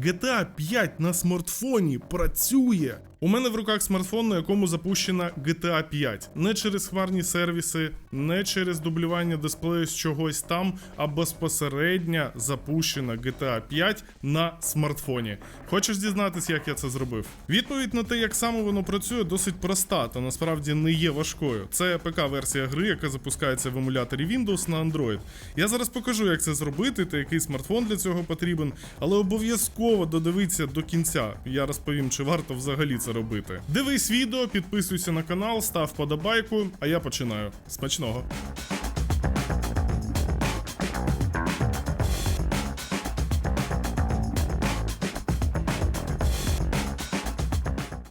GTA 5 на смартфоні працює. У мене в руках смартфон, на якому запущена GTA 5. Не через хмарні сервіси, не через дублювання дисплею з чогось там, а безпосередньо запущена GTA 5 на смартфоні. Хочеш дізнатися, як я це зробив? Відповідь на те, як саме воно працює, досить проста, та насправді не є важкою. Це ПК-версія гри, яка запускається в емуляторі Windows на Android. Я зараз покажу, як це зробити та який смартфон для цього потрібен, але обов'язково додивіться до кінця. Я розповім, чи варто взагалі це робити. Дивись відео, підписуйся на канал, став подобайку, а я починаю. Смачного!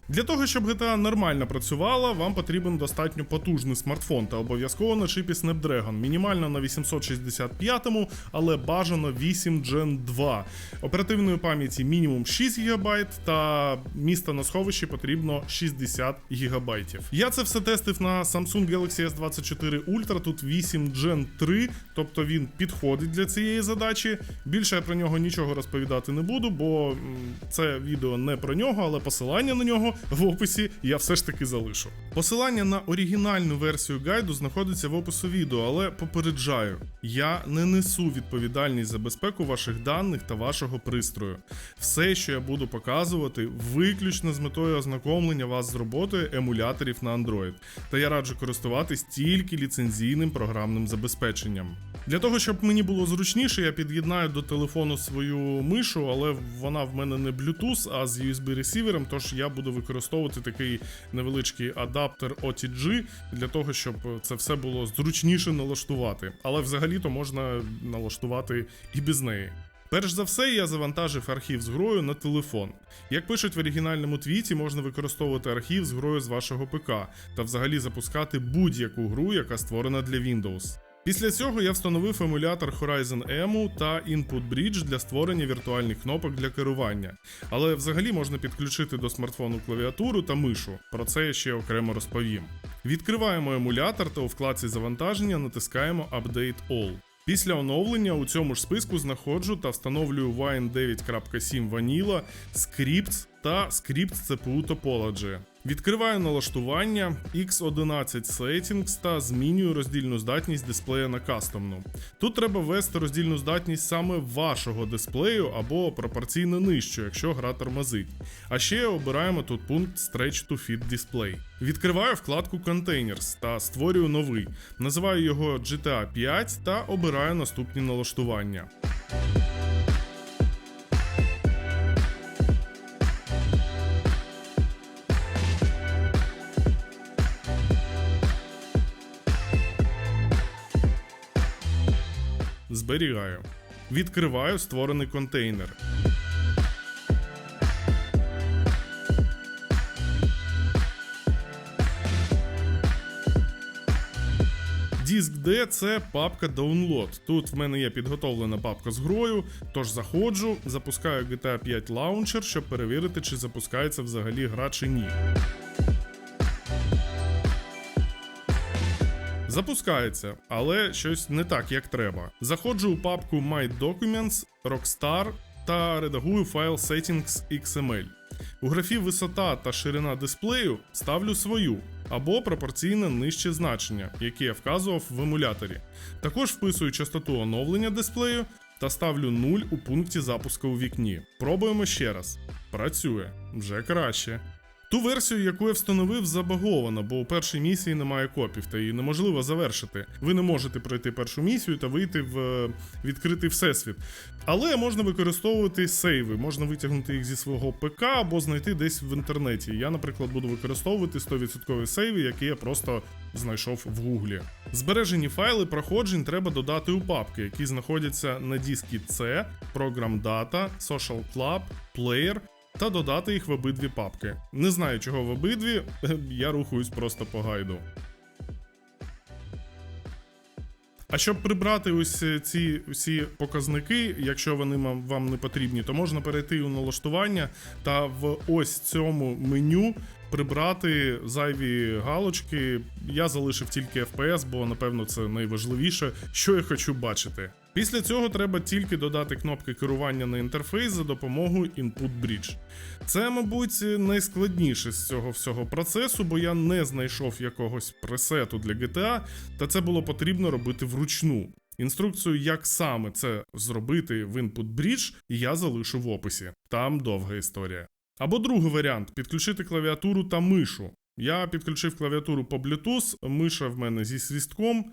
Для того, щоб GTA нормально працювала, вам потрібен достатньо потужний смартфон та обов'язково на чипі Snapdragon. Мінімально на 865, але бажано 8 Gen 2. Оперативної пам'яті мінімум 6 ГБ та міста на сховищі потрібно 60 ГБ. Я це все тестив на Samsung Galaxy S24 Ultra. Тут 8 Gen 3, тобто він підходить для цієї задачі. Більше я про нього нічого розповідати не буду, бо це відео не про нього, але посилання на нього в описі я все ж таки залишу. Посилання на оригінальну версію гайду знаходиться в опису відео, але попереджаю, я не несу відповідальність за безпеку ваших даних та вашого пристрою. Все, що я буду показувати, виключно з метою ознакомлення вас з роботою емуляторів на Android. Та я раджу користуватись тільки ліцензійним програмним забезпеченням. Для того, щоб мені було зручніше, я під'єднаю до телефону свою мишу, але вона в мене не Bluetooth, а з USB ресівером, тож я буду використовувати такий невеличкий адаптер OTG для того, щоб це все було зручніше налаштувати. Але взагалі-то можна налаштувати і без неї. Перш за все, я завантажив архів з грою на телефон. Як пишуть в оригінальному твіті, можна використовувати архів з грою з вашого ПК та взагалі запускати будь-яку гру, яка створена для Windows. Після цього я встановив емулятор Horizon EMU та Input Bridge для створення віртуальних кнопок для керування. Але взагалі можна підключити до смартфону клавіатуру та мишу. Про це я ще окремо розповім. Відкриваємо емулятор та у вкладці завантаження натискаємо Update All. Після оновлення у цьому ж списку знаходжу та встановлюю Wine 9.7 Vanilla, Scripts та Script CPU Topology. Відкриваю налаштування X11 Settings та змінюю роздільну здатність дисплея на кастомну. Тут треба ввести роздільну здатність саме вашого дисплею або пропорційно нижчу, якщо гра тормозить. А ще обираємо тут пункт Stretch to Fit Display. Відкриваю вкладку Containers та створюю новий. Називаю його GTA 5 та обираю наступні налаштування. Зберігаю. Відкриваю створений контейнер. Диск D це папка Download. Тут в мене є підготовлена папка з грою, тож заходжу, запускаю GTA 5 Launcher, щоб перевірити, чи запускається взагалі гра чи ні. Запускається, але щось не так, як треба. Заходжу у папку My Documents, Rockstar та редагую файл Settings XML. У графі висота та ширина дисплею ставлю свою або пропорційне нижче значення, яке я вказував в емуляторі. Також вписую частоту оновлення дисплею та ставлю 0 у пункті запуску у вікні. Пробуємо ще раз. Працює вже краще. Ту версію, яку я встановив, забагована, бо у першій місії немає копів, та її неможливо завершити. Ви не можете пройти першу місію та вийти в е, відкритий всесвіт. Але можна використовувати сейви, можна витягнути їх зі свого ПК або знайти десь в інтернеті. Я, наприклад, буду використовувати 100% сейви, які я просто знайшов в гуглі. Збережені файли проходжень треба додати у папки, які знаходяться на дискі C, Program Data, Social Club, Player та додати їх в обидві папки. Не знаю, чого в обидві, я рухаюсь просто по гайду. А щоб прибрати ось е, ці всі показники, якщо вони вам- вам не потрібні, то можна перейти у налаштування та в ось цьому меню прибрати зайві галочки. Я залишив тільки FPS, бо напевно це найважливіше, що я хочу бачити. Після цього треба тільки додати кнопки керування на інтерфейс за допомогою Input Bridge. Це, мабуть, найскладніше з цього всього процесу, бо я не знайшов якогось пресету для GTA, та це було потрібно робити вручну. Інструкцію, як саме це зробити в Input Bridge, я залишу в описі. Там довга історія. Або другий варіант підключити клавіатуру та мишу. Я підключив клавіатуру по Bluetooth, миша в мене зі свістком.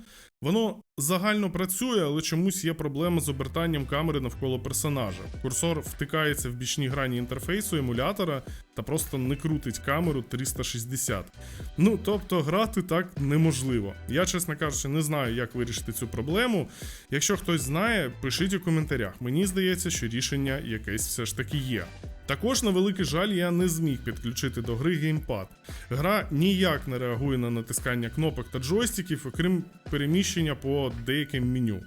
Воно загально працює, але чомусь є проблема з обертанням камери навколо персонажа. Курсор втикається в бічні грані інтерфейсу емулятора та просто не крутить камеру 360. Ну тобто грати так неможливо. Я, чесно кажучи, не знаю, як вирішити цю проблему. Якщо хтось знає, пишіть у коментарях. Мені здається, що рішення якесь все ж таки є. Також, на великий жаль, я не зміг підключити до гри геймпад. Гра ніяк не реагує на натискання кнопок та джойстиків, окрім переміщення по деяким меню.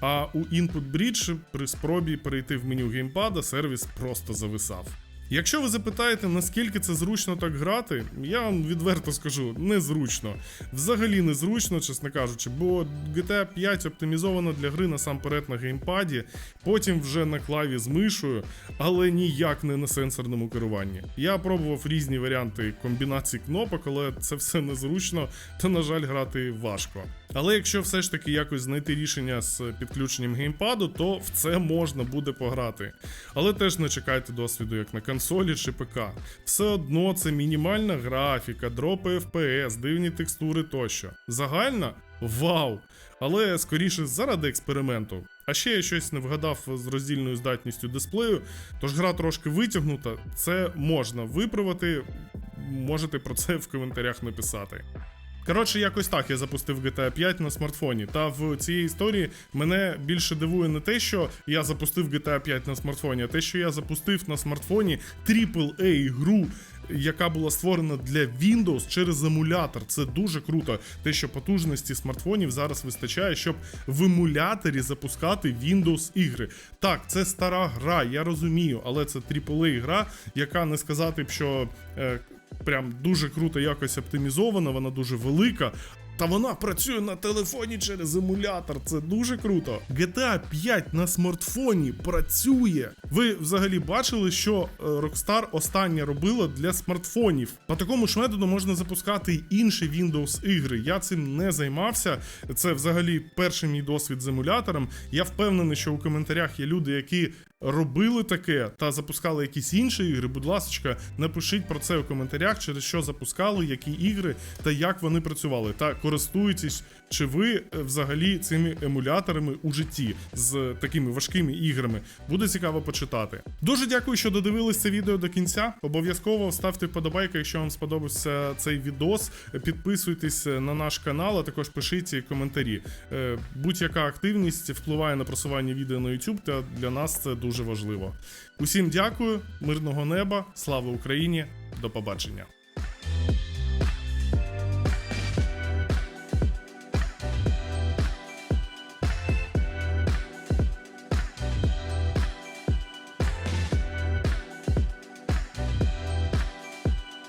А у Input Bridge при спробі перейти в меню геймпада сервіс просто зависав. Якщо ви запитаєте, наскільки це зручно так грати, я вам відверто скажу, незручно. Взагалі незручно, чесно кажучи, бо GTA 5 оптимізована для гри насамперед на геймпаді, потім вже на клаві з мишою, але ніяк не на сенсорному керуванні. Я пробував різні варіанти комбінацій кнопок, але це все незручно та, на жаль, грати важко. Але якщо все ж таки якось знайти рішення з підключенням геймпаду, то в це можна буде пограти. Але теж не чекайте досвіду як на консолі чи ПК. Все одно це мінімальна графіка, дропи FPS, дивні текстури тощо. Загальна вау! Але скоріше заради експерименту. А ще я щось не вгадав з роздільною здатністю дисплею, тож гра трошки витягнута, це можна виправити. Можете про це в коментарях написати. Коротше, якось так я запустив GTA 5 на смартфоні. Та в цій історії мене більше дивує не те, що я запустив GTA 5 на смартфоні, а те, що я запустив на смартфоні AAA гру. Яка була створена для Windows через емулятор. Це дуже круто. Те, що потужності смартфонів зараз вистачає, щоб в емуляторі запускати Windows ігри. Так, це стара гра, я розумію, але це AAA гра, яка не сказати б, що е, прям дуже круто якось оптимізована, вона дуже велика. Та вона працює на телефоні через емулятор. Це дуже круто. GTA 5 на смартфоні працює. Ви взагалі бачили, що е, Rockstar останнє робила для смартфонів. По такому ж методу можна запускати й інші Windows ігри. Я цим не займався. Це взагалі перший мій досвід з емулятором. Я впевнений, що у коментарях є люди, які робили таке та запускали якісь інші ігри. Будь ласка, напишіть про це у коментарях, через що запускали, які ігри та як вони працювали. Та користуєтесь чи ви е, взагалі цими емуляторами у житті з такими важкими іграми. Буде цікаво почитати. Дуже дякую, що додивились це відео до кінця. Обов'язково ставте вподобайки, якщо вам сподобався цей відос. Підписуйтесь на наш канал, а також пишіть коментарі. Е, Будь-яка активність впливає на просування відео на YouTube, та для нас це дуже важливо. Усім дякую, мирного неба, слава Україні, до побачення.